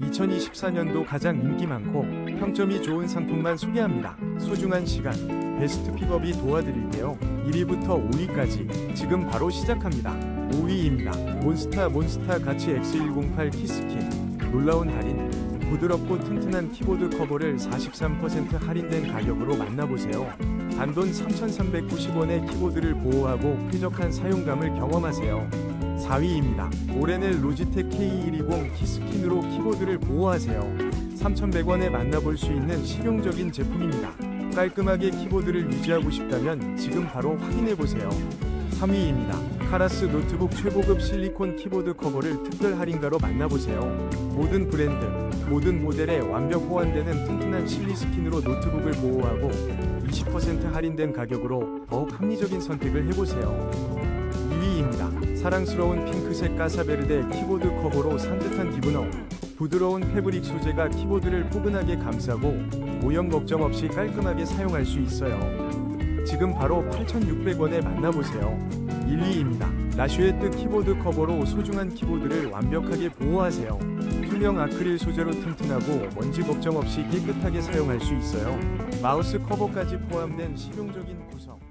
2024년도 가장 인기 많고 평점이 좋은 상품만 소개합니다. 소중한 시간, 베스트 픽업이 도와드릴게요. 1위부터 5위까지 지금 바로 시작합니다. 5위입니다. 몬스타 몬스타 가치 X108 키스킨 놀라운 할인 부드럽고 튼튼한 키보드 커버를 43% 할인된 가격으로 만나보세요. 단돈 3,390원의 키보드를 보호하고 쾌적한 사용감을 경험하세요. 4위입니다. 오레넬 로지텍 K120 키스킨으로 키보드를 보호하세요. 3,100원에 만나볼 수 있는 실용적인 제품입니다. 깔끔하게 키보드를 유지하고 싶다면 지금 바로 확인해보세요. 3위입니다. 카라스 노트북 최고급 실리콘 키보드 커버를 특별 할인가로 만나보세요. 모든 브랜드, 모든 모델에 완벽 호환되는 튼튼한 실리 스킨으로 노트북을 보호하고 20% 할인된 가격으로 더욱 합리적인 선택을 해보세요. 2위입니다. 사랑스러운 핑크색 까사베르데 키보드 커버로 산뜻한 기분업. 부드러운 패브릭 소재가 키보드를 포근하게 감싸고 오염 걱정 없이 깔끔하게 사용할 수 있어요. 지금 바로 8,600원에 만나보세요. 1위입니다. 라슈에트 키보드 커버로 소중한 키보드를 완벽하게 보호하세요. 투명 아크릴 소재로 튼튼하고 먼지 걱정 없이 깨끗하게 사용할 수 있어요. 마우스 커버까지 포함된 실용적인 구성.